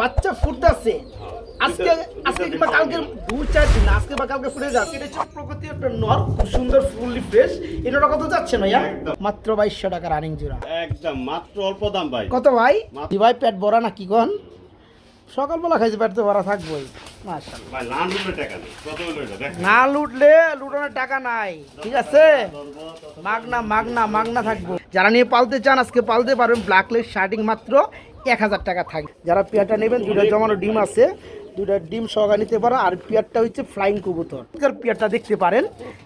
বাচ্চা ফুটতেছে। আজকে আজকে কিংবা কালকে দু চার দিন আজকে বা কালকে ফুটে যাচ্ছে। এটা হচ্ছে প্রকৃতি একটা নর খুব সুন্দর ফুললি ফ্রেশ এটা কত যাচ্ছে ভাইয়া? একদম। মাত্র বাইশশো টাকা রানিং জোড়া। একদম মাত্র অল্প দাম ভাই। কত ভাই? দি ভাই পেট ভরা না কি কন সকালবেলা খাইছে পেট তো ভরা থাকবোই মাশাআল্লাহ। ভাই না লুটলে টাকা নেই। কত হলো দেখ। না লুটলে লুটানোর টাকা নাই। ঠিক আছে? মাগনা মাগনা মাগনা থাকব। যারা নিয়ে পালতে চান আজকে পালতে পারবেন ব্ল্যাক লেগ শার্টিং মাত্র। এক হাজার টাকা থাকবে যারা পেয়ারটা নেবেন দুটো জমানো ডিম আছে দুটো ডিম সহকারে নিতে পারো। আর পেয়ারটা হচ্ছে ফ্লাইং কবুতর। পেয়ারটা দেখতে পারেন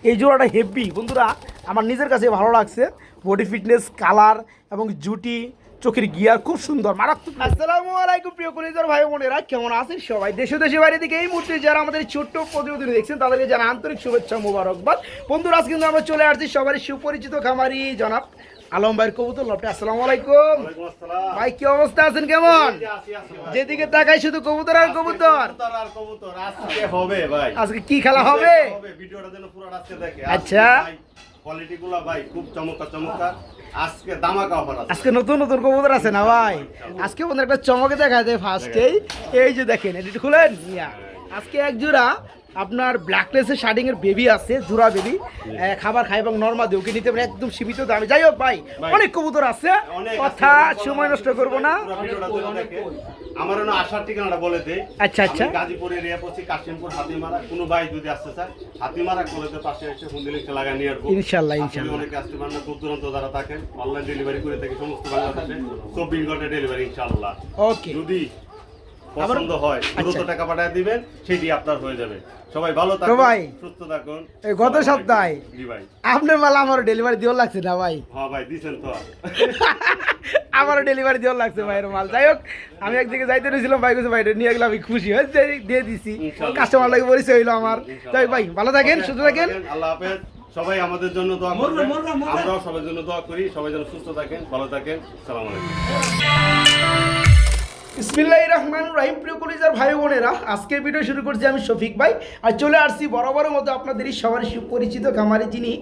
এই জোড়াটা হেভি বন্ধুরা আমার নিজের কাছে ভালো লাগছে। বডি ফিটনেস কালার এবং জুটি চোখের গিয়ার খুব সুন্দর মারাত্মক। আসসালামু আলাইকুম প্রিয় কলিজার ভাই বোনেরা কেমন আছেন সবাই? দেশে দেশে বাইরে থেকে এই মুহূর্তে যারা আমাদের ছোট্ট প্রতিবেদন দেখছেন তাদেরকে যারা আন্তরিক শুভেচ্ছা মোবারকবাদ। বন্ধুরা আজ কিন্তু আমরা চলে আসছি সবারই সুপরিচিত খামারি জনাব আলম ভাইয়ের কবুতর লপটে। আসসালামু আলাইকুম। ভাই কি অবস্থা আছেন কেমন। যেদিকে তাকাই শুধু কবুতর আর কবুতর। আজকে কি খেলা হবে? আচ্ছা। কোয়ালিটি ভাই খুব চমৎকার চমৎকার। আজকে দামাকা অফার আছে। আজকে নতুন নতুন কবুতর আছে না ভাই? আজকে একটা চমকে দেখা যায় ফার্স্টেই এই। যে দেখেন এটি খুলেন। আজকে এক জোড়া আপনার ব্ল্যাক লেসের শার্টিং এর বেবি আছে জোড়া বেবি খাবার খাই এবং নর্মাল দিয়ে ওকে নিতে পারে একদম সীমিত দামে। যাই হোক ভাই। অনেক কবুতর আছে কথা সময় নষ্ট করব না। আমার না আসার ঠিকানাটা বলে দেই। আচ্ছা, আচ্ছা। গাজীপুর এরিয়া পড়ছি কাশিমপুর হাতিমারা। কোনো ভাই যদি আসতে চায় হাতিমারা কলেজের পাশে এসে ফোন দিলে নিয়ে আসব। অনেকে আসতে পারেন না দূর দূরান্ত যারা থাকেন অনলাইন ডেলিভারি করে থাকি সমস্ত বাংলাদেশে। চব্বিশ ঘণ্টা ডেলিভারি ইনশাল্লাহ। ওকে যদি পছন্দ হয় দ্রুত আচ্ছা। টাকা পাঠিয়ে দিবেন সেটি আপনার হয়ে যাবে। সবাই ভালো থাকুন ভাই, সুস্থ থাকুন। এই গত সপ্তাহে জি ভাই। আপনার মালা আমার ডেলিভারি দিও লাগছে না ভাই। হ্যাঁ ভাই দিছেন তো। আমারও ডেলিভারি দেওয়ার লাগছে ভাইয়ের মাল। যাই হোক আমি একদিকে যাইতে নিয়েছিলাম ভাই কিছু ভাই নিয়ে গেলাম আমি খুশি হয়েছে দিয়ে দিছি। কাস্টমার লাগে পরিচয় হইল আমার। যাই ভাই ভালো থাকেন সুস্থ থাকেন। আল্লাহ হাফেজ। সবাই আমাদের জন্য দোয়া করবেন। আমরাও সবার জন্য দোয়া করি সবাই যেন সুস্থ থাকেন ভালো থাকেন। সালাম আলাইকুম। ইসমিল্লাহির রহমান রাহিম। প্রিয় কলিজার ভাই বোনেরা আজকের ভিডিও শুরু করছি আমি শফিক ভাই আর চলে আসছি বরাবরের মতো আপনাদেরই সবার সুপরিচিত খামারি যিনি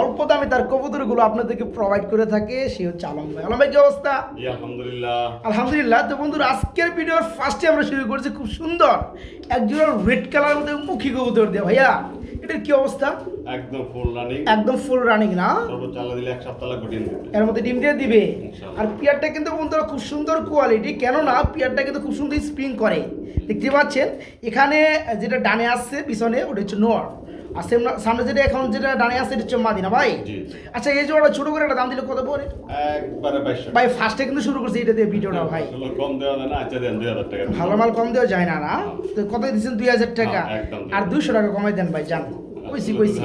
অল্প দামে তার কবুতরগুলো আপনাদেরকে প্রোভাইড করে থাকে সে হচ্ছে আলম ভাই। আলম ভাই কি অবস্থা? আলহামদুলিল্লাহ। আলহামদুলিল্লাহ। তো বন্ধুরা আজকের ভিডিওর ফার্স্টে আমরা শুরু করছি খুব সুন্দর একজোড়া রেড কালার মধ্যে মুখী কবুতর দিয়ে ভাইয়া। এটার কি অবস্থা? একদম ফুল রানিং একদম ফুল রানিং না? সর্বোচ্চ আল্লাহ দিলে এক সপ্তাহ লাগবে ডিম দিতে। এর মধ্যে ডিম দিয়ে দিবে? আর পিয়ারটা কিন্তু বন্ধুরা খুব সুন্দর কোয়ালিটি কেননা পিয়ারটা কিন্তু খুব সুন্দর স্প্রিং করে। দেখতে পাচ্ছেন এখানে যেটা ডানে আসছে পিছনে ওটা হচ্ছে নোয়ার। আর সামনে- সামনে যেটা এখন যেটা ডানে আছে এটা হচ্ছে মাদিনা ভাই। আচ্ছা এই যে ওটা ছোট করে একটা দাম দিলে কত পরে? ভাই ফার্স্টে কিন্তু শুরু করছে এটা দিয়ে ভিডিওটা ভাই। কম দেওয়া যায় না আচ্ছা দেন দুই হাজার টাকা। ভালো মাল কম দেওয়া যায় না না? তো কত দিচ্ছেন দুই হাজার টাকা। হ্যাঁ, আর দুশো টাকা কমাই দেন ভাই জান কইছি কইছি।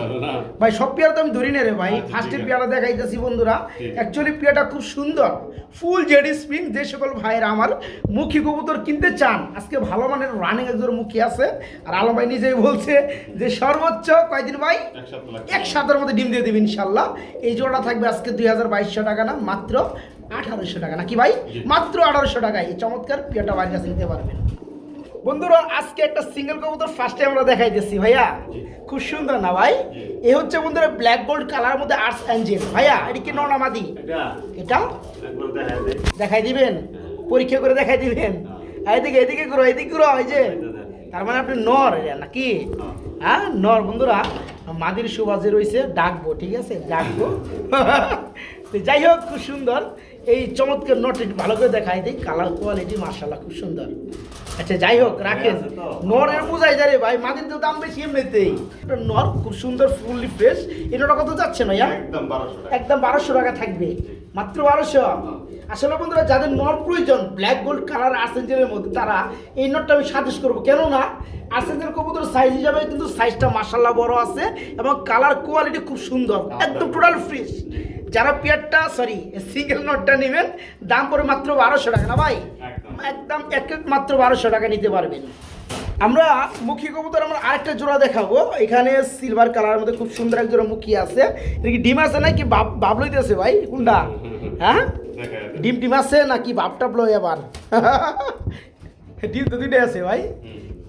ভাই সব পেয়ারা তো আমি ধরি না রে ভাই। আচ্ছা, ফার্স্টে ঠিক আছে। পেয়ারা দেখাইতেছি বন্ধুরা। অ্যাকচুয়ালি পেয়ারটা খুব সুন্দর। ফুল জেডি স্প্রিং যে সকল ভাইয়েরা আমার মুখী কবুতর কিনতে চান আজকে ভালো মানের রানিং একজন মুখী আছে। আর আলম ভাই নিজেই বলছে যে সর্বোচ্চ কয়দিন ভাই? এক সপ্তাহের মধ্যে ডিম দিয়ে দেবে ইনশাল্লাহ। এই জোড়া থাকবে আজকে দুই হাজার বাইশশো টাকা না মাত্র আঠারোশো টাকা। নাকি ভাই? মাত্র আঠারোশো টাকায়। এই চমৎকার পেয়ারটা বাইরের কাছে নিতে পারবেন। বন্ধুরা আজকে একটা সিঙ্গেল কবুতর ফার্স্টে আমরা দেখাই দিচ্ছি ভাইয়া। খুব সুন্দর না ভাই? এ হচ্ছে বন্ধুরা ব্ল্যাক গোল্ড কালার মধ্যে আর্টস অ্যাঞ্জেল ভাইয়া এটা কি ননামাদি এটা। দেখাই দিবেন? পরীক্ষা করে দেখাই দিবেন? এদিকে এদিকে করো এদিকে করো এই যে। তার মানে আপনি নর নাকি? হ্যাঁ নর বন্ধুরা মাদির সুবাজে রয়েছে ডাকবো ঠিক আছে? ডাকবো। তো যাই হোক খুব সুন্দর। এই চমৎকার নট ভালো করে দেখাই দিই কালার কোয়ালিটি মার্শাল্লাহ খুব সুন্দর। আচ্ছা যাই হোক রাখেন। আছে তো? নরের বোঝাই যায় রে ভাই মাদির তো দাম বেশি এমনিতেই। নর খুব সুন্দর ফুললি ফ্রেশ এটা কত যাচ্ছে না একদম বারোশো টাকা। একদম বারোশো টাকা থাকবে। মাত্র বারোশো। আসলে বন্ধুরা যাদের নর প্রয়োজন ব্ল্যাক গোল্ড কালার আর্সেঞ্জেলের মধ্যে তারা এই নটটা আমি সাজেস্ট করব। কেননা আর্সেঞ্জেল কবুতর সাইজ হিসাবে কিন্তু সাইজটা মাসাল্লাহ বড় আছে এবং কালার কোয়ালিটি খুব সুন্দর একদম। টোটাল ফ্রেশ যারা পেয়ারটা সরি সিঙ্গেল নটটা নেবেন দাম পড়ে মাত্র বারোশো টাকা না ভাই? একদম। এক এক মাত্র বারোশো টাকা নিতে পারবেন। আমরা মুখী কবুতর আমরা আরেকটা জোড়া দেখাবো। এখানে সিলভার কালারের মধ্যে খুব সুন্দর এক জোড়া মুখী আছে। এটা কি ডিম আছে নাকি বাপ বাপ লইতেছে ভাই? কোনটা? হ্যাঁ? ডিম টিম আছে নাকি বাপ টাপ লই আবার ডিম তো দুইটাই আছে ভাই।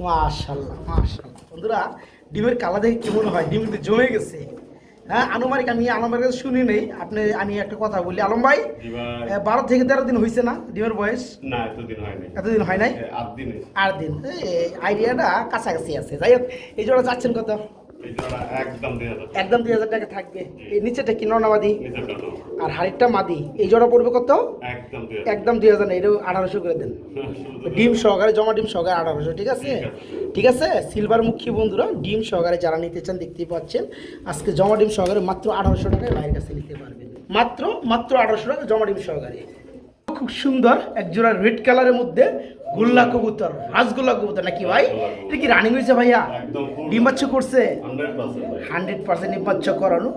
মাশাল্লাহ মাশাল্লাহ। বন্ধুরা ডিমের কালা দেখে কেমন হয়? ডিম জমে গেছে। হ্যাঁ আনুমানিক আমি আলমের কাছে শুনি নেই। আপনি আমি একটা কথা বলি। আলম ভাই বারো থেকে তেরো দিন হয়েছে না? ডিমের বয়স? না এতদিন হয়নি এতদিন হয় নাই? আট দিন। আট দিন। আইডিয়াটা কাছাকাছি আছে। যাই হোক এই জন্য যাচ্ছেন কত? এই জোড়া একদম দুই হাজার টাকা। থাকবে। এই নিচেটা কি নর্নামাদি নিচের জন্য আর হাড়িটা মাদি এই জোড়া পড়বে কত? একদম দুই হাজার। না এটাও আঠারোশো করে দেন। ডিম সহকারে জমা ডিম সহকারে আঠারোশো ঠিক আছে? ঠিক আছে। সিলভার মুখী বন্ধুরা ডিম সহকারে যারা নিতে চান দেখতেই পাচ্ছেন আজকে জমা ডিম সহকারে মাত্র আঠারোশো টাকায় বাইরের কাছে নিতে পারবেন। মাত্র মাত্র আঠারোশো টাকা জমা ডিম সহকারে। খুব সুন্দর এক জোড়া রেড কালারের মধ্যে গোল্লা কবুতর রাসগোল্লা কবুতর নাকি ভাই? এটা কি রানিং হয়েছে ভাইয়া? একদম ডিম বাচ্চা করছে? হান্ড্রেড পার্সেন্ট ভাই। হান্ড্রেড পার্সেন্ট ডিম বাচ্চা করানো?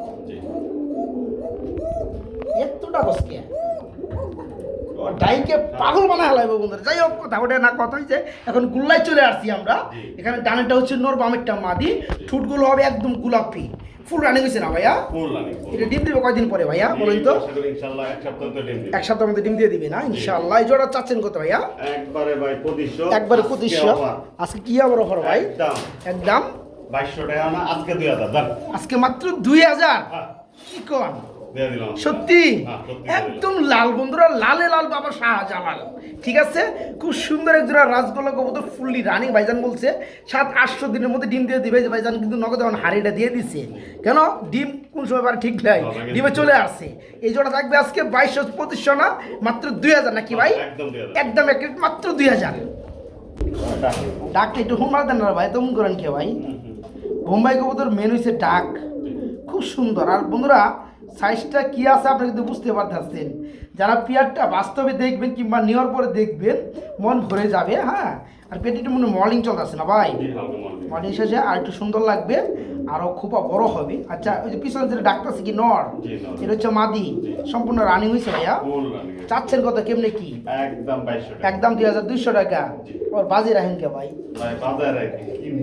এতটা বসকে। ডাইকে পাগল বানা হেলাইবো বন্ধুরা। যাই হোক কথা ওটা না কথা হয়েছে এখন গুল্লায় চলে আসছি আমরা। এখানে ডানেরটা হচ্ছে নর বামেরটা মাদি। ঠুটগুলো হবে একদম গোলাপি। ফুল রানিং হয়েছে না ভাইয়া? ফুল রানিং এটা ডিম দিবে কয়দিন পরে ভাইয়া বলেন তো? ইনশাআল্লাহ এক সপ্তাহ তো ডিম দিবে। এক সপ্তাহের মধ্যে ডিম দিয়ে দিবে না? ইনশাআল্লাহ। এই জোড়া চাচ্ছেন কত ভাইয়া? একবারে ভাই 2500 একবারে আজকে পঁচিশশো। offer। আজকে কি আবার অফার ভাই? একদম। একদম? বাইশশো টাকা না আজকে দুই হাজার দাম আজকে মাত্র দুই হাজার? হ্যাঁ, কি কন? সত্যি? হ্যাঁ, একদম লাল বন্ধুরা লালে লাল বাবা শাহজালাল। ঠিক আছে? খুব সুন্দর এক জোড়া রাসগোল্লা কবুতর ফুললি রানিং ভাইজান বলছে। সাত আটশো দিনের মধ্যে ডিম দিয়ে দিবে। ভাইজান কিন্তু নগদ এখন হাড়িটা দিয়ে দিছে। কেন? ডিম কোন সময় পারে ঠিক নাই। ডিমে চলে আসে। এই জোড়া থাকবে আজকে বাইশশো পঁচিশশো না মাত্র দুই হাজার নাকি ভাই? একদম হাজার। একদম এক মাত্র দুই হাজার। ডাকটা একটু হুম মারতেন না ভাই তেমন করেন কে ভাই? বোম্বাই কবুতর মেন হয়েছে ডাক। খুব সুন্দর। আর বন্ধুরা সাইজটা কি আছে আপনি কিন্তু বুঝতে পারতেছেন। যারা পিয়ারটা বাস্তবে দেখবেন কিংবা নেওয়ার পরে দেখবেন মন ভরে যাবে হ্যাঁ? আর পেটিটা মনে মর্নিং চলতেছে না ভাই? মর্নিং। শেষে আর একটু সুন্দর লাগবে আরও খুব বড় হবে। আচ্ছা ওই যে পিছনে যেটা ডাক্তার আছে কি নর? এটা হচ্ছে মাদি। সম্পূর্ণ রানিং হয়েছে ভাইয়া। চাচ্ছেন কত কেমনে কি? একদম দুই হাজার দুইশো টাকা। ওর বাজি রাখেন কে ভাই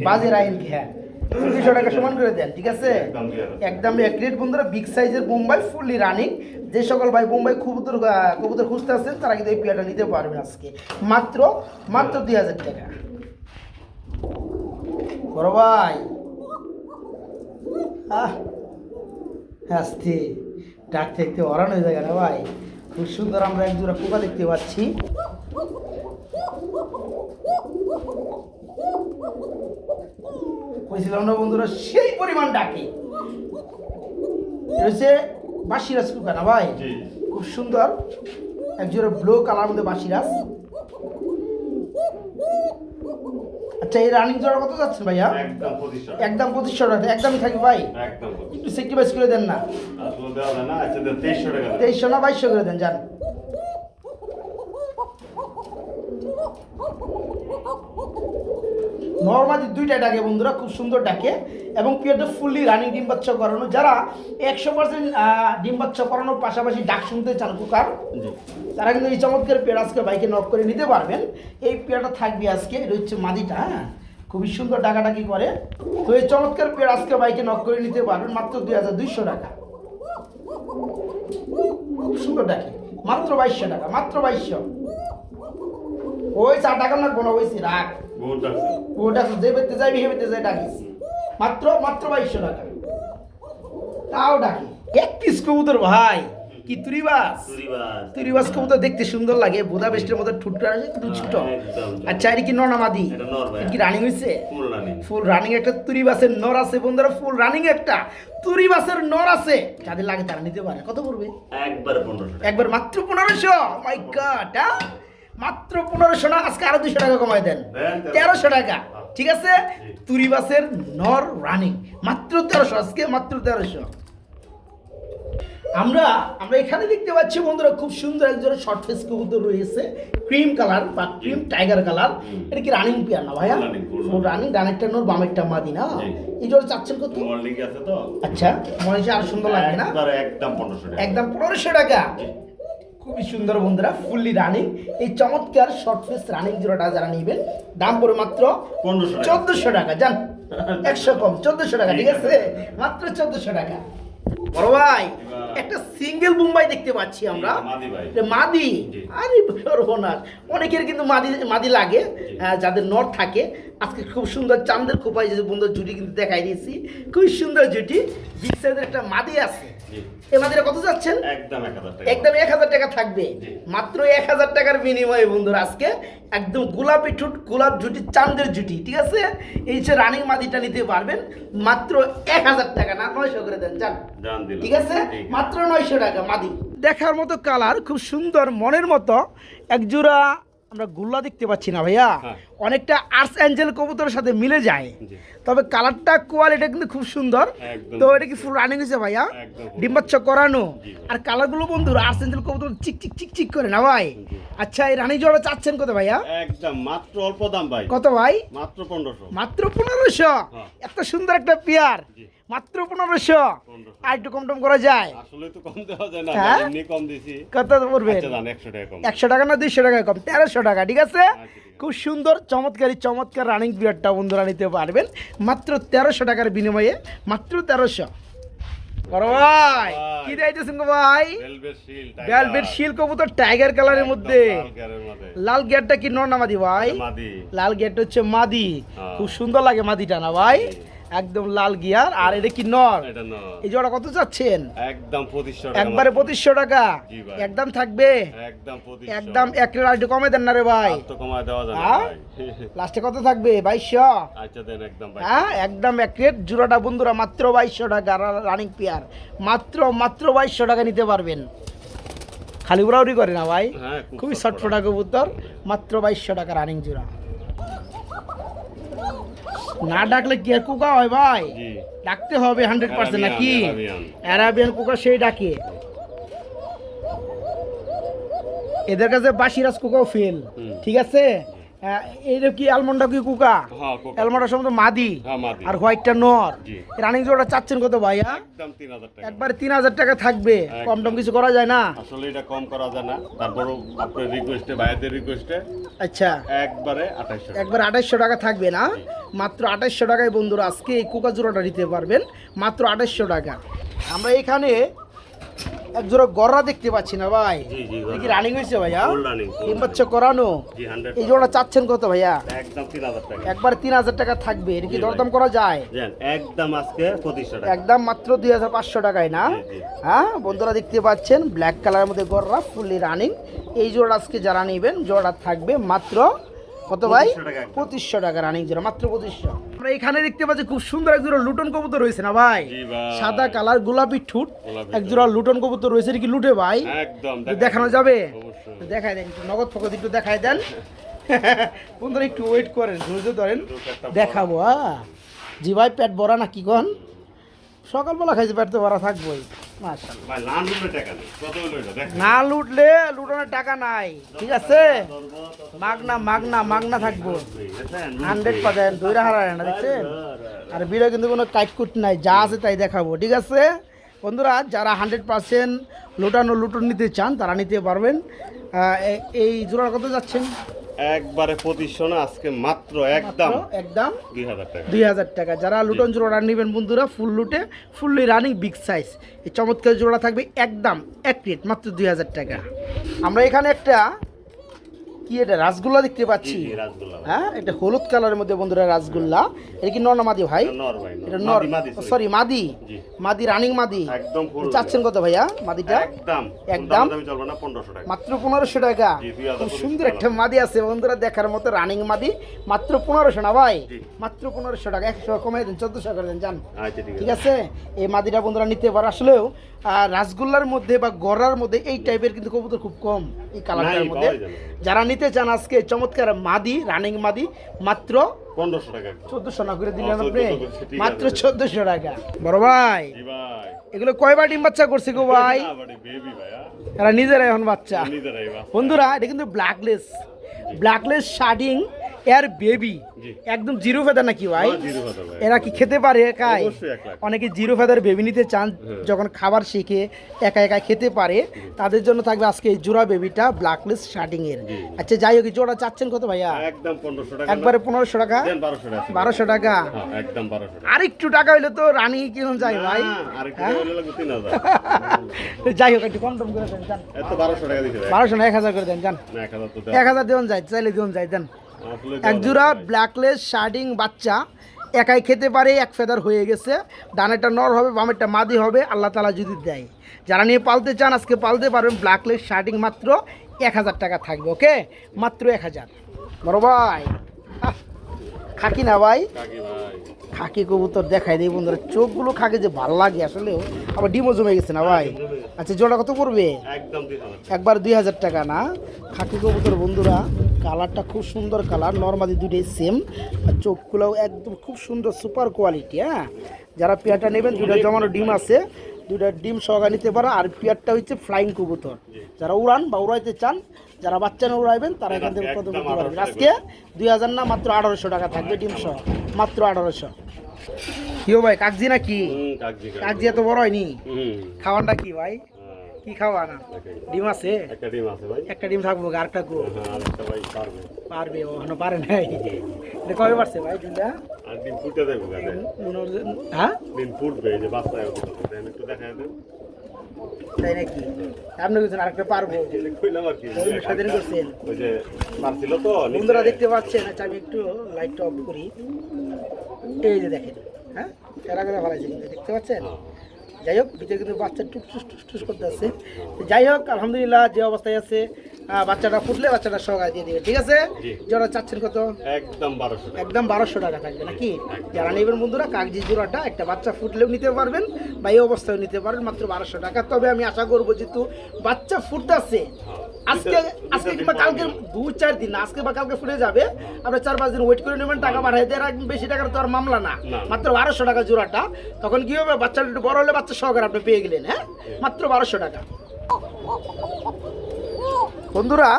বাজে রাইন হ্যাঁ। দুশো টাকা সমান করে দেন ঠিক আছে? একদম দুই হাজার। একদম এক রেট বন্ধুরা বিগ সাইজের বোম্বাই ফুললি রানিং যে সকল ভাই বোম্বাই কবুতর কবুতর খুঁজতে আসছেন তারা কিন্তু এই পেয়ারটা নিতে পারবেন আজকে। মাত্র মাত্র দুই হাজার টাকা। বড় ভাই। আস্তে। ডাক দেখতে অরান হয়ে যায় না ভাই? খুব সুন্দর আমরা এক জোড়া পোকা দেখতে পাচ্ছি। কইছিলাম না বন্ধুরা সেই পরিমাণ ডাকে হচ্ছে বাসিরাজ কুকা ভাই খুব সুন্দর একজোড়া ব্লু কালার মধ্যে বাসিরাজ। আচ্ছা এই রানিং জোড়া কত যাচ্ছে ভাইয়া? একদম পঁচিশশো টাকা একদমই থাকবে ভাই। একটু সেক্রিফাইস করে দেন না। আচ্ছা। তেইশশো না বাইশশো করে দেন যান। নর্মালি দুইটা ডাকে বন্ধুরা খুব সুন্দর ডাকে। এবং পিওরটা ফুললি রানিং ডিম বাচ্চা করানো। যারা একশো পার্সেন্ট ডিম বাচ্চা করানোর পাশাপাশি ডাক শুনতে চান কুকার তারা কিন্তু এই চমৎকার পেয়ার আজকে বাইকে নক করে নিতে পারবেন। এই পেয়ারটা থাকবে আজকে এটা হচ্ছে মাদিটা হ্যাঁ? খুবই সুন্দর ডাকাডাকি করে। তো এই চমৎকার পেয়ার আজকে বাইকে নক করে নিতে পারবেন মাত্র দুই হাজার দুইশো টাকা। খুব সুন্দর ডাকে মাত্র বাইশশো টাকা মাত্র বাইশশো। ওই চা না? রাখ ওটা যে বেতে যাইবি হেবেতে যাই ডাকিস। মাত্র মাত্র বাইশশো টাকা। তাও ডাকি। এক পিস কবুতর ভাই। কি তুরিবাস তুরিবাস কবুতর দেখতে সুন্দর লাগে। বুদা বেস্টের মতো ঠুটকা আছে একটু ছোট। আচ্ছা এটা কি কি রানিং হয়েছে ফুল রানিং একটা তুরিবাসের নর আছে বন্ধুরা ফুল রানিং একটা। তুরিবাসের নর আছে। যাদের লাগে তারা নিতে পারে। কত পড়বে? একবারে পনেরোশো একবার মাত্র পনেরোশো। মাই গড মাত্র পনেরোশো না আজকে আরও দুশো টাকা কমাই দেন। তেরোশো। টাকা ঠিক আছে? তুরিবাসের নর রানিং মাত্র তেরোশো আজকে মাত্র তেরোশো। আমরা আমরা এখানে দেখতে পাচ্ছি বন্ধুরা খুব সুন্দর একজন শর্ট ফেস কবুতর রয়েছে ক্রিম কালার বা ক্রিম টাইগার কালার এটা কি রানিং পিয়ার না ভাইয়া? রানিং ডানেরটা নোর বামেরটা মাদি না। এই জন্য চাচ্ছেন কত? আচ্ছা মনে হচ্ছে আর সুন্দর লাগে না? একদম একদম পনেরোশো টাকা। খুবই সুন্দর বন্ধুরা ফুললি রানিং এই চমৎকার শর্ট ফেস রানিং জোড়াটা যারা নিবেন দাম পড়ে মাত্র চোদ্দশো টাকা জান একশো কম চোদ্দশো টাকা ঠিক আছে। মাত্র চোদ্দশো টাকা। বড় ভাই একটা সিঙ্গেল মুম্বাই দেখতে পাচ্ছি আমরা। মাদি। আরে সর্বনাশ অনেকের কিন্তু মাদি মাদি লাগে যাদের নর থাকে। আজকে খুব সুন্দর চান্দের খোপাই যে বন্ধুর জুটি কিন্তু দেখাই দিয়েছি। খুব সুন্দর জুটি। বিগ সাইজের একটা মাদি আছে। এই মাদিটা কত যাচ্ছেন? একদম এক হাজার টাকা। থাকবে। মাত্র এক হাজার টাকার বিনিময়ে বন্ধুরা আজকে একদম গোলাপি ঠুট গোলাপ জুটি চান্দের জুটি ঠিক আছে? এই যে রানিং মাদিটা নিতে পারবেন মাত্র এক হাজার টাকা না নয়শো করে দেন যান। ঠিক আছে? ঠিক আছে। মাত্র নয়শো টাকা মাদি। দেখার মতো কালার খুব সুন্দর মনের মতো এক জোড়া আমরা গুল্লা দেখতে পাচ্ছি না ভাইয়া। হ্যাঁ। অনেকটা আর্টস অ্যাঞ্জেল কবুতরের সাথে মিলে যায়। তবে কালারটা কোয়ালিটি কিন্তু খুব সুন্দর। তো এটা কি ফুল রানিং হয়েছে ভাইয়া। ডিম্বাচ্ছ করানো। আর কালারগুলো বন্ধুরা আর্টস অ্যাঞ্জেল কবুতর চিক চিক চিক চিক করে না ভাই? আচ্ছা এই রানী জোড়া চাচ্ছেন কত ভাইয়া? একদম মাত্র অল্প দাম ভাই। কত ভাই? মাত্র পনেরোশো। মাত্র পনেরোশো? হ্যাঁ। এত সুন্দর একটা পেয়ার। মাত্র পনেরোশো। আর একটু কম টম করা যায়? আসলে তো কম দেওয়া যায় না হ্যাঁ? এমনি কম দিছি। কত পড়বেন আচ্ছা একশো টাকা না দুইশো টাকা কম? তেরোশো টাকা ঠিক আছে? আচ্ছা। খুব সুন্দর চমৎকারী চমৎকার রানিং পিরিয়ডটা বন্ধুরা নিতে পারবেন। মাত্র তেরোশো টাকার বিনিময়ে মাত্র তেরোশো। ভাই কি দিয়েছেন গো ভাই? ভেলভেট শিল কবুতর টাইগার কালারের মধ্যে। লাল গেটটা কি নর না মাদি ভাই? লাল গেট হচ্ছে মাদি। হ্যাঁ। খুব সুন্দর লাগে মাদিটা না ভাই। একদম লাল গিয়ার আর এটা কি নর? এই জোড়া কত চাচ্ছেন? একদম পঁচিশশো একবারে পঁচিশশো টাকা? একদম থাকবে? একদম এক একটু কমে দেন না রে ভাই। লাস্টে কত থাকবে? বাইশশো? আচ্ছা ভাই হ্যাঁ একদম এক রেট। জোড়াটা বন্ধুরা মাত্র বাইশশো টাকা রানিং পেয়ার মাত্র মাত্র বাইশশো টাকা নিতে পারবেন। খালি উড়াউড়ি করে না ভাই? হ্যাঁ খুব খুবই চটপটা। ছটফটা কবুতর। মাত্র বাইশশো টাকা রানিং জোড়া। না ডাকলে কি আর কুকা হয় ভাই? ডাকতে হবে হান্ড্রেড পার্সেন্ট নাকি? অ্যারাবিয়ান। কুকা সেই ডাকে। এদের কাছে বাসিরাজ কুকাও ফেল ঠিক আছে? এইটা কি আলমন্ডা কি কুকা হ্যাঁ। আলমন্ডা সম্বন্ধে মাদি। হ্যাঁ আর হোয়াইটটা নর। রানিং জোড়া চাচ্ছেন কত ভাইয়া? একবার তিন হাজার টাকা থাকবে। কম টম কিছু করা যায় না? আসলে এটা কম করা যায় না। তারপরও আপনার রিকোয়েস্টে ভাইয়াদের রিকোয়েস্টে আচ্ছা। একবারে আঠাইশশো টাকা। একবার আঠাইশশো টাকা থাকবে না? মাত্র আঠাইশশো টাকায় বন্ধুরা আজকে এই কুকা জোড়াটা নিতে পারবেন। মাত্র আঠাইশশো টাকা। আমরা এখানে এক জোড়া গররা দেখতে পাচ্ছি না ভাই। কি রানিং হয়েছে ভাইয়া? তিন বাচ্চা করানো এই জোড়া চাচ্ছেন কত ভাইয়া? একবার তিন হাজার টাকা থাকবে। এটা কি দরদাম করা যায়? একদম আজকে একদম মাত্র দুই হাজার পাঁচশো টাকায় না। হ্যাঁ বন্ধুরা দেখতে পাচ্ছেন ব্ল্যাক কালারের মধ্যে গররা ফুললি রানিং এই জোড়া আজকে যারা নেবেন জোড়া থাকবে মাত্র কত ভাই? 2500 টাকা পঁচিশশো টাকা রানিং জোড়া মাত্র পঁচিশশো। আমরা এখানে দেখতে পাচ্ছি খুব সুন্দর এক জোড়া লুটন কবুতর রয়েছে না ভাই? সাদা কালার গোলাপি ঠুট এক জোড়া লুটন কবুতর রয়েছে কি লুটে ভাই? দেখানো। যাবে? দেখাই দেন একটু নগদ ফগদ একটু দেখাই দেন। বন্ধুরা একটু ওয়েট করেন ধৈর্য ধরেন। দেখাবো হ্যাঁ জি ভাই পেট ভরা না কি কন? সকালবেলা খাইছে পেট তো ভরা থাকবোই। না লুটলে লুটানোর টাকা নাই। ঠিক আছে? মাগনা মাগনা মাগনা থাকব। হান্ড্রেড পার্সেন্ট দইরা হারায় না দেখছেন? আর ভিডিও কিন্তু কোনো করতে নাই যা আছে তাই দেখাবো ঠিক আছে? বন্ধুরা যারা হান্ড্রেড পার্সেন্ট লুটানো লুটন নিতে চান তারা নিতে পারবেন। এই জোড়ার কত যাচ্ছেন? একবারে পঁচিশশো না আজকে মাত্র একদম একদম দুই হাজার টাকা। যারা লুটন জোড়া নেবেন বন্ধুরা ফুল লুটে ফুললি রানিং বিগ সাইজ। এই চমৎকার জোড়া থাকবে একদম এক রেট মাত্র দুই হাজার টাকা। আমরা এখানে একটা কি এটা রাসগোল্লা দেখতে পাচ্ছি। হ্যাঁ এটা হলুদ কালারের মধ্যে বন্ধুরা রাসগোল্লা। এটা কি নর মাদি ভাই? এটা নর। সরি মাদি মাদি রানিং মাদি। চাচ্ছেন কত ভাইয়া মাদিটা? একদম। মাত্র পনেরোশো টাকা। খুব সুন্দর একটা মাদি আছে বন্ধুরা দেখার মতো রানিং মাদি। মাত্র পনেরোশো না ভাই? মাত্র পনেরোশো টাকা। একশো কমাই দেন চোদ্দশো করে দেন জান আচ্ছা ঠিক আছে? এই মাদিটা বন্ধুরা নিতে পারে। আসলেও রাসগোল্লার মধ্যে বা গড়ার মধ্যে এই টাইপের কিন্তু কবুতর খুব কম এই কালারটার মধ্যে। যারা নিতে চান আজকে চমৎকার মাদি রানিং মাদি মাত্র পনেরোশো টাকা। চোদ্দশো না করে দিলেন আপনি? 1400 করছে, ঠিক মাত্র। চোদ্দশো টাকা। বড় ভাই এগুলো কয়বার ডিম বাচ্চা করছে গো ভাই? এরা নিজেরাই এখন বাচ্চা। বন্ধুরা এটা কিন্তু ব্ল্যাকলেস ব্ল্যাকলেস শার্টিং এর বেবি একদম জিরো ফেদার নাকি ভাই? কথা ভাই। এরা কি খেতে পারে একাই। অনেকে জিরো ফেদার বেবি নিতে চান হ্যাঁ। যখন খাবার শিখে একা একা খেতে পারে। তাদের জন্য থাকবে আজকে এই জোড়া বেবিটা ব্ল্যাকলেস শার্টিং এর। আচ্ছা যাই হোক জোড়া চাচ্ছেন কত ভাইয়া? একদম পনেরোশো টাকা। একবারে পনেরোশো টাকা? দেন বারোশো টাকা। হ্যাঁ, একদম বারোশো টাকা। আর একটু টাকা হইলে তো রানি কিরম যায় ভাই? যাই হোক একটু কম টম করে দেন যান। বারোশো টাকা বারোশো না এক হাজার করে দেন যান। না এক হাজার দেওয়ান যায় চাইলে দেওয়ান যায় দেন। আসলে এক জোড়া ব্ল্যাকলেস শার্ডিং বাচ্চা একাই খেতে পারে এক ফেদার হয়ে গেছে। ডানেরটা নর হবে বামেরটা মাদি হবে আল্লাহ তালা যদি দেয়। যারা নিয়ে পালতে চান আজকে পালতে পারবেন ব্ল্যাকলেস শার্টিং মাত্র এক হাজার টাকা থাকবে ওকে মাত্র এক হাজার। বড় ভাই খাকি না ভাই? খাকি কবুতর দেখাই দিই বন্ধুরা চোখগুলো খাকে যে ভালো লাগে আসলেও আবার ডিমও জমে গেছে না ভাই? আচ্ছা জোড়া কত পড়বে? একবার দুই হাজার টাকা না? খাকি কবুতর বন্ধুরা কালারটা খুব সুন্দর কালার নর্মালি দুটোই সেম আর চোখগুলোও একদম খুব সুন্দর সুপার কোয়ালিটি হ্যাঁ? যারা পেয়ারটা নেবেন দুটো জমানো ডিম আছে। দুটা ডিম সহকারে নিতে পারো। আর পেয়ারটা হচ্ছে ফ্লাইং কবুতর। যারা উড়ান বা উড়াইতে চান যারা বাচ্চা না উড়াইবেন তারা এখান থেকে কত করতে পারবেন আজকে দুই হাজার না মাত্র আঠারোশো টাকা থাকবে ডিম সহ মাত্র আঠারোশো। কিও ভাই কাকজি না কি কাকজি এত বড় হয়নি? খাওয়ানটা কি ভাই? হ্যাঁ, কি খাওয়া না? ডিম। আছে? একটা ডিম থাকব আরেকটা গো হ্যাঁ পারবে। ও এখনও পারে নাই। এটা কবে পারছে ভাই ডিমটা? আর ডিম ফুটে দেবো হ্যাঁ? ডিম ফুটবে যে বাচ্চায় একটু দেন। তাই নাকি? আপনি বলছেন আরেকটা পারব। বন্ধুরা দেখতে পাচ্ছেন আচ্ছা আমি একটু লাইটটা অফ করি। এই যে দেখেন হ্যাঁ? এরা করে ভালো কিন্তু, দেখতে পাচ্ছেন। যাই হোক, ভিতরে কিন্তু বাচ্চা টুক টুস টুস টুস করতে আছে যাই হোক, আলহামদুলিল্লাহ, যে অবস্থায় আছে বাচ্চাটা ফুটলে বাচ্চাটা সহকারে দিয়ে দিবে ঠিক আছে? জি। যারা চাচ্ছেন কত? একদম বারোশো একদম বারোশো টাকা থাকবে নাকি? যারা নেবেন বন্ধুরা কাগজি জোড়াটা একটা বাচ্চা ফুটলেও নিতে পারবেন বা এই অবস্থায় নিতে পারবেন মাত্র বারোশো টাকা। তবে আমি আশা করব যেহেতু বাচ্চা ফুটতেছে আজকে আজকে কিংবা কালকে দু চার দিন আজকে বা কালকে ফুটে যাবে। আপনার চার পাঁচ দিন ওয়েট করে নেবেন টাকা পাঠাই দিয়ে রাখবেন বেশি টাকার তো আর মামলা না। না। মাত্র বারোশো টাকা জোড়াটা। তখন কি হবে? বাচ্চাটা একটু বড় হলে বাচ্চা সহকারে আপনি পেয়ে গেলেন হ্যাঁ। মাত্র বারোশো টাকা। বন্ধুরা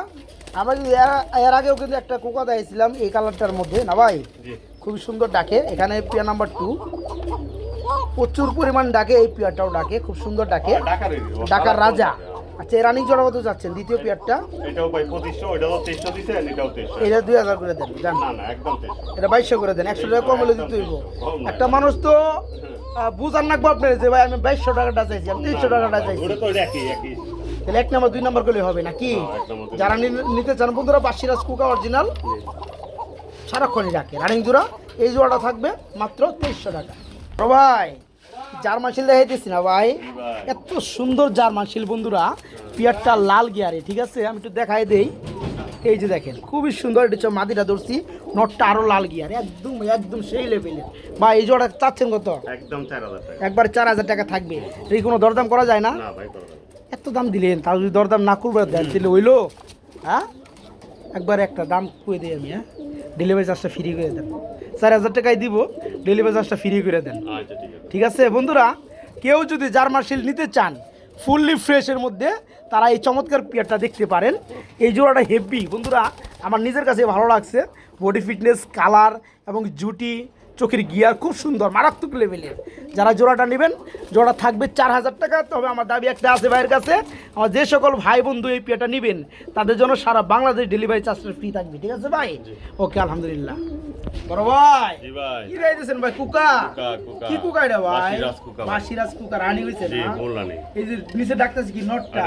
আমরা কিন্তু এর- আগেও কিন্তু একটা কোকা দিয়েছিলাম এই কালারটার মধ্যে না ভাই? খুবই সুন্দর ডাকে এখানে পিয়া নাম্বার টু। প্রচুর পরিমাণ ডাকে এই পিয়ারটাও ডাকে খুব সুন্দর ডাকে। ডাকার রাজা। আচ্ছা রানিং জোড়া কত যাচ্ছেন দ্বিতীয় পেয়ারটা? এটাও ভাই পঁচিশশো ওইটাও তেইশশো দিচ্ছেন এটাও তেইশশো। এটা দুই হাজার করে দেন জান। না না একদম তেইশশো। এটা বাইশশো করে দেন একশো টাকা কম হলে দিতে হইব। একটা মানুষ তো বুঝার নাকবো আপনার যে ভাই আমি বাইশশো টাকাটা চাইছি আমি তিনশো টাকাটা চাইছি। ওটা তো একই একই। তাহলে এক নাম্বার দুই নাম্বার করলে হবে নাকি? যারা নিতে চান বন্ধুরা বাসিরাজ কুকা অরিজিনাল সারাক্ষণই রাখে। রানিং জোড়া এই জোড়াটা থাকবে মাত্র তেইশশো টাকা। ভাই জার্মান শিল দেখাইতেছি না ভাই। এত সুন্দর জার্মান শিল বন্ধুরা। পিয়ারটা লাল গিয়ারে ঠিক আছে? আমি একটু দেখাই দেই। এই যে দেখেন খুবই সুন্দর এটা হচ্ছে মাদিটা ধরছি। নটটা আরও লাল গিয়ার একদম একদম সেই লেভেলের বা এই জোড়া চাচ্ছেন কত? একদম চার হাজার একবার চার হাজার টাকা থাকবে। এই কোনো দরদাম করা যায় না? না ভাই না। এত দাম দিলেন? তাও যদি দরদাম না করবে দেন দিলে হইল হ্যাঁ? একবার একটা দাম করে দিই আমি হ্যাঁ? ডেলিভারি চার্জটা ফ্রি করে দেন। চার হাজার টাকায় দিব ডেলিভারি চার্জটা ফ্রি করে দেন। আচ্ছা ঠিক আছে। বন্ধুরা কেউ যদি জার্মান শিল নিতে চান ফুললি ফ্রেশের মধ্যে তারা এই চমৎকার পেয়ারটা দেখতে পারেন। এই জোড়াটা হেভি বন্ধুরা আমার নিজের কাছে ভালো লাগছে। বডি ফিটনেস কালার এবং জুটি চোখের গিয়ার খুব সুন্দর মারাত্মক লেভেলের। যারা জোড়াটা নেবেন জোড়া থাকবে চার হাজার টাকা তবে আমার দাবি একটা আছে ভাইয়ের কাছে আমার যে সকল ভাই বন্ধু এই পেয়ারটা নেবেন তাদের জন্য সারা বাংলাদেশ ডেলিভারি চার্জটা ফ্রি থাকবে ঠিক আছে ভাই? ওকে আলহামদুলিল্লাহ। বড় ভাই কি রাইতেছেন ভাই কুকা। কি কুকা এটা ভাই? বাসিরাজ কুকা রানী হইছে না? এই যে নিচে ডাকতেছে কি নটটা?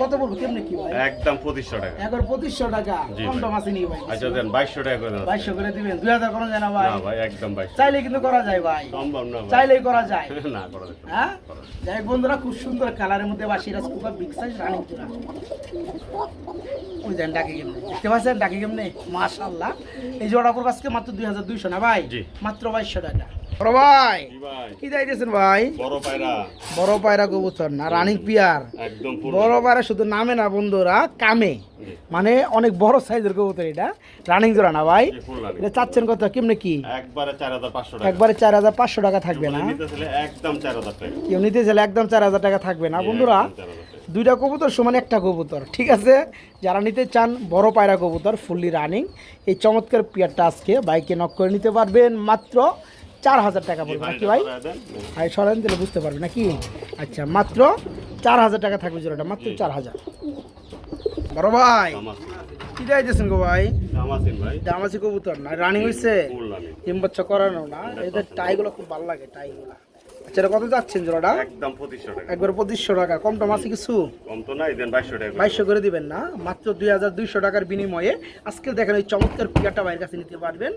কত বলব কেমনে কি ভাই? একদম পঁচিশশো টাকা। একবার পঁচিশশো টাকা জি কম। আছে নি ভাই? আচ্ছা দেন বাইশশো টাকা করে দেন করে দিবেন দুই হাজার কোনো যায় না ভাই। না ভাই একদম চাইলে কিন্তু করা যায় ভাই। সম্ভব না চাইলেই করা যায়। না করা যাবে হ্যাঁ? যাই বন্ধুরা খুব সুন্দর কালারের মধ্যে বাসিরাজ কুকা বিগ সাইজ রানিং ওই দেন ডাকি কেমনে? দেখতে পাচ্ছেন? ডাকি কেমনে? মাশাল্লাহ এই জোড়া করব আজকে মাত্র দুই হাজার দুইশো না ভাই। মাত্র বাইশশো টাকা। বড় ভাই। কি যাইতেছেন ভাই? বড় পায়রা। বড় পায়রা কবুতর না রানিং পিয়ার। একদম বড় পায়রা শুধু নামে না বন্ধুরা কামে। মানে অনেক বড় সাইজের কবুতর এটা। রানিং জোড়া না ভাই। এটা চাচ্ছেন কত? কেমনে কি? একবারে চার হাজার পাঁচশো টাকা। একবারে চার হাজার পাঁচশো টাকা থাকবে না? একদম চার হাজার টাকা। কেউ নিতে চাইলে একদম চার হাজার টাকা থাকবে না বন্ধুরা। একদম 4,000 টাকা। দুইটা কবুতর সমান একটা কবুতর ঠিক আছে? যারা নিতে চান বড় পায়রা কবুতর ফুললি রানিং। এই চমৎকার পিয়ারটা আজকে বাইকে নক করে নিতে পারবেন মাত্র চার হাজার টাকা পড়বে নাকি ভাই? ভাই সরেন দিলে বুঝতে পারবে নাকি? আচ্ছা মাত্র চার হাজার টাকা থাকবে জোড়াটা মাত্র চার হাজার। বড় ভাই। কি গো ভাই? দামাসি কবুতর না রানিং হয়েছে। তিন বছর করানো না। এদের টাইগুলো খুব ভালো লাগে টাইগুলো। আচ্ছা এটা কত যাচ্ছেন জোড়াটা? একদম পঁচিশশো টাকা। একবার পঁচিশশো টাকা। কম টম আছে কিছু? কম তো নাই দেন বাইশশো টাকা করে। বাইশশো করে দিবেন না মাত্র দুই হাজার দুইশো টাকার বিনিময়ে। আজকে দেখেন ওই চমৎকার পিয়াটা বাইরের কাছে নিতে পারবেন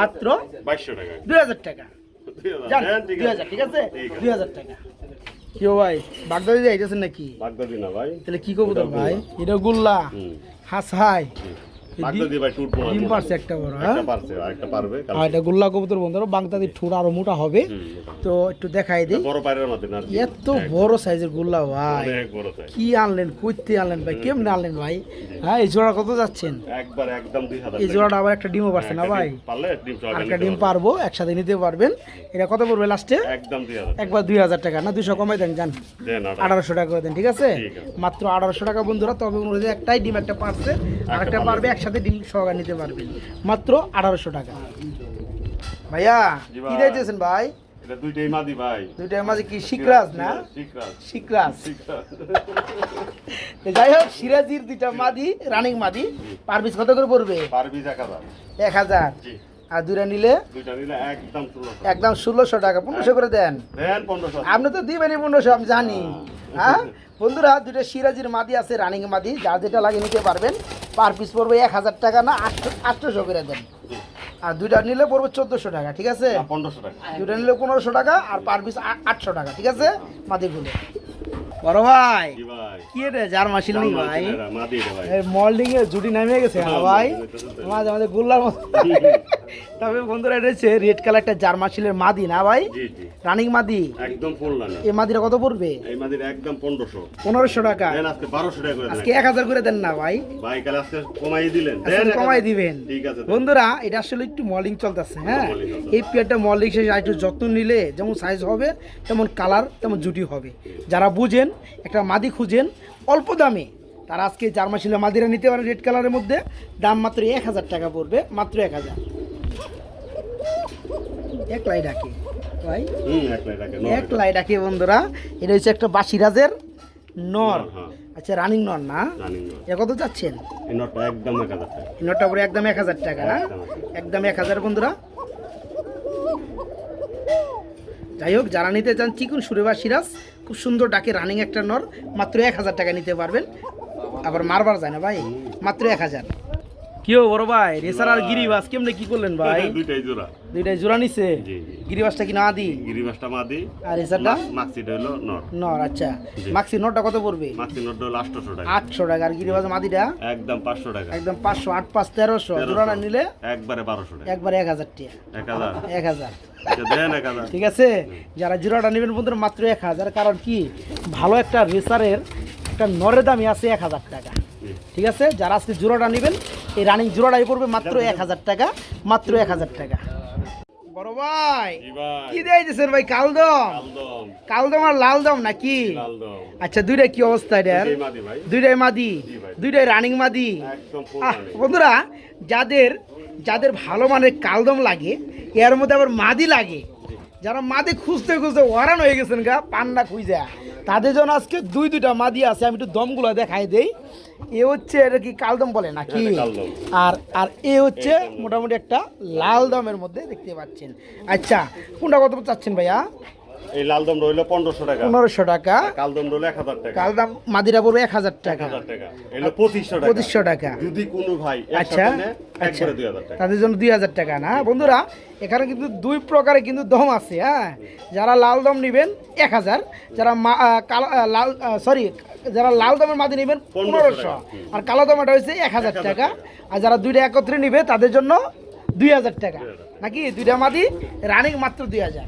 মাত্র বাইশশো টাকা। দুই হাজার টাকা। দুই হাজার। যান হ্যাঁ, ঠিক আছে। টাকা। কি ভাই বাগদাদি যাইতেছেন নাকি? বাগদাদি না ভাই। তাহলে কি করব এটা ভাই? এটা গুল্লা। হুম। ডিম পারছে একটা বড় হ্যাঁ? একটা পারছে আর একটা পারবে আর এটা গুল্লা কবুতর বন্ধুরা বাগদাদির ঠোঁট আরও মোটা হবে। তো একটু দেখাই দিই। বড় পায়ের মধ্যে না এত বড় সাইজের গুল্লা ভাই। কি আনলেন কইতে আনলেন ভাই কেমনে আনলেন ভাই? হ্যাঁ এই জোড়া কত যাচ্ছেন? একবার একদম এই জোড়াটা আবার একটা ডিমও পারছে না ভাই। পারলে ডিম সহকারে একটা ডিম পারব একসাথে নিতে পারবেন। এটা কত পড়বে লাস্টে? একদম একবার দুই হাজার টাকা না? দুশো কমাই দেন দেন আঠারোশো। টাকা করে দেন ঠিক আছে? মাত্র আঠারোশো টাকা বন্ধুরা তবে একটাই ডিম একটা পারছে আর একটা পারবে। একসাথে ডিম সহকারে নিতে পারবেন। মাত্র আঠারোশো টাকা। ভাইয়া কি ভাই। দিতেছেন ভাই? এটা দুইটাই মাদি ভাই। দুইটার মাঝে কি শিকরাজ না? শিকরাজ শিকরাজ। শিকরাজ। তো যাই হোক সিরাজির দুইটা মাদি রানিং মাদি পার পিস কত করে পড়বে? পারবি এক হাজার। এক হাজার। আর দুইটা নিলে? একদম ষোলোশো। টাকা পনেরোশো করে দেন। আপনি তো দিবেনই পনেরোশো আমি জানি। হ্যাঁ। বন্ধুরা দুইটা সিরাজির মাদি আছে রানিং মাদি। যার যেটা লাগে নিতে পারবেন। পার পিস পড়বে এক হাজার টাকা না আটশো আটশোশো করে দেন। আর দুইটা নিলে পড়বে চোদ্দোশো টাকা ঠিক আছে? পনেরোশো টাকা। দুইটা নিলে পনেরোশো টাকা আর পার পিস আটশো টাকা ঠিক আছে? মাদিগুলো বড় ভাই কি রে যার মাসিল নেই ভাই? মল্ডিং এর জুটি নামিয়ে গেছে হ্যাঁ ভাই? মাঝে মাঝে গুল্লার মতো। তবে বন্ধুরা এটা হচ্ছে রেড কালার একটা জার্মাশিলের মাদি না ভাই? জি জি। রানিং মাদি? একদম ফুল না এই মাদিটা কত পড়বে? এই মাদির একদম পনেরোশো। পনেরোশো টাকা। দেন আজকে বারোশো টাকা করে দেন। আজকে এক হাজার করে দেন না ভাই? ভাই কালে আজকে কমাই দিলেন। দেন কমাই দিবেন। ঠিক আছে বন্ধুরা এটা আসলে একটু মলিং চলতেছে হ্যাঁ। এই পেয়ারটা মলিং শেষে একটু যত্ন নিলে যেমন সাইজ হবে তেমন কালার তেমন জুটি হবে। যারা বুঝেন একটা মাদি খুঁজেন অল্প দামে। তারা আজকে জার্মাশিলা মাদিরা নিতে পারে রেড কালারের মধ্যে। দাম মাত্র এক হাজার টাকা পড়বে মাত্র এক হাজার। এক লাই ডাকে। ভাই হুম এক লাখ টাকা ডাকে বন্ধুরা। এটা হচ্ছে একটা বাসিরাজের নর। হ্যাঁ আচ্ছা রানিং নর না? এটা কত চাচ্ছেন নোটটা একদম এক হাজার টাকা। নটা পরে একদম এক হাজার টাকা না? একদম। এক হাজার। বন্ধুরা। যাই হোক যারা নিতে চান চিকুন সুরে বা সিরাজ খুব সুন্দর ডাকে রানিং একটা নর। মাত্র এক হাজার টাকা নিতে পারবেন। আবার মারবার যায় না ভাই? মাত্র এক হাজার। কিও বড় ভাই? রেসার আর গিরিবাস কেমনে কি করলেন ভাই? দুইটাই জোড়া। দুইটাই জোড়া নিছে? গিরিবাসটা কি না দি? গিরিবাসটা মাদি আর রেসারটা মাক্সিটা হলো নর। আচ্ছা। মাক্সি কত পড়বে? মাক্সি হলো আটশোশো টাকা। আটশো টাকা। আর গিরিবাস মাদিটা? একদম পাঁচশো টাকা। একদম পাঁচশো আট পাঁচ তেরোশো। জোড়াটা নিলে? একবারে বারোশো টাকা। একবার এক হাজার টাকা এক হাজার। এক হাজার। আচ্ছা, দেন এক হাজার। ঠিক আছে? যারা জিরোটা নেবেন বন্ধুরা মাত্র এক হাজার। কারণ কি? ভালো একটা রেসারের একটা নরের দামই আছে এক হাজার টাকা। ঠিক আছে? যারা আজকে জোড়াটা নেবেন এই রানিং জোড়াটাই পড়বে মাত্র এক হাজার টাকা মাত্র এক হাজার টাকা। বড় ভাই কি দিয়েছেন ভাই? কালদম। কালদম। আর লালদম নাকি? আচ্ছা দুইটা কি অবস্থা দুইটাই মাদি দুইটাই রানিং মাদি? আহ, বন্ধুরা যাদের যাদের ভালো মানের কালদম লাগে এর মধ্যে আবার মাদি লাগে যারা মাদি খুঁজতে খুঁজতে ওয়ারান হয়ে গেছেন গা পান্না খুঁজে। তাদের জন্য আজকে দুই দুইটা মাদি আছে আমি একটু দমগুলো দেখাই দেই। এ হচ্ছে এটা কি কালদম বলে না কি আর আর এ হচ্ছে মোটামুটি একটা লাল দমের মধ্যে দেখতে পাচ্ছেন। আচ্ছা কোনটা কত চাচ্ছেন ভাইয়া? এই লালদম রইল পনেরোশো টাকা। পনেরোশো টাকা। কালদম রইল এক হাজার টাকা। কালদাম মাদিরা পড়বে এক হাজার টাকা। টাকা। এলো পঁচিশশো টাকা। পঁচিশশো টাকা। যদি কোনো ভাই আচ্ছা আচ্ছা। তাদের জন্য দুই হাজার টাকা না। বন্ধুরা এখানে কিন্তু দুই প্রকারে কিন্তু দম আছে হ্যাঁ? যারা লাল দম নেবেন এক হাজার যারা লাল সরি যারা লাল দমের মাদি নেবেন পনেরোশো আর কালো দমটা হয়েছে এক হাজার টাকা। আর যারা দুইটা একত্রে নিবে তাদের জন্য দুই হাজার টাকা। নাকি? দুইটা মাদি রানিং মাত্র দুই হাজার।